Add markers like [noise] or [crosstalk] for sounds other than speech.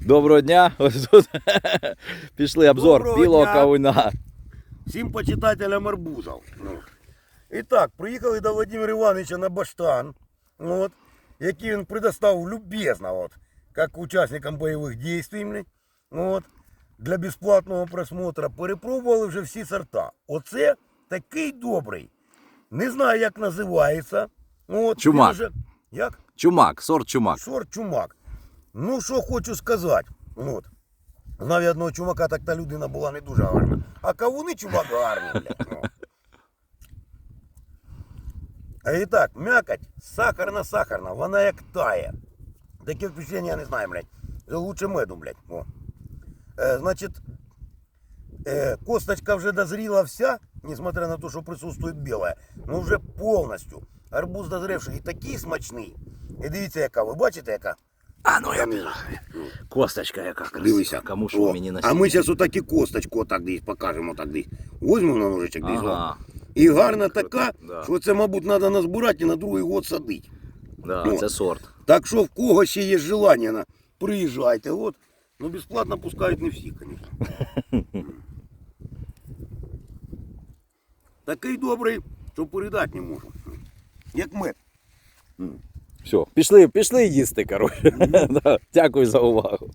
Доброго дня. Ось тут пішли обзор Доброго білого дня. кавуна. Всім почитателям арбузів. Ну. І так, приїхали до Владимира Івановича на баштан, от, який він предоставив любезно, от, як учасникам бойових дій, от, для безплатного просмотра. Перепробували вже всі сорта. Оце такий добрий. Не знаю, як називається. От, Чумак. він Вже, як? Чумак, сорт чумак. Сорт чумак. Ну, що хочу сказати. От. Знав я одного чумака, так та людина була не дуже гарна. А кавуни чумак гарний, блядь. Ну. А і так, м'якоть сахарна-сахарна, вона як тає. Таке впечатлення, я не знаю, блядь. Лучше меду, блядь. О. Е, значить, е, косточка вже дозріла вся, несмотря на те, що присутствує біла, ну вже повністю. Арбуз дозрівший і такий смачний. І дивіться, яка, ви бачите, яка? А ну я Камінь. Косточка яка красива. Дивися. Кому ж О, мені на а ми зараз отакі косточку отак десь покажемо так десь. Возьмемо на ножичок десь. Ага. І гарна така, Да. що це, мабуть, треба назбирати і на другий год садити. Да, О. це сорт. Так що в кого ще є желання, на- приїжджайте. От. Ну безплатно пускають не всі, звісно. Такий добрий, що передати не можу. Як мед. Все, пішли, пішли їсти, коротше. [laughs] Дякую за увагу.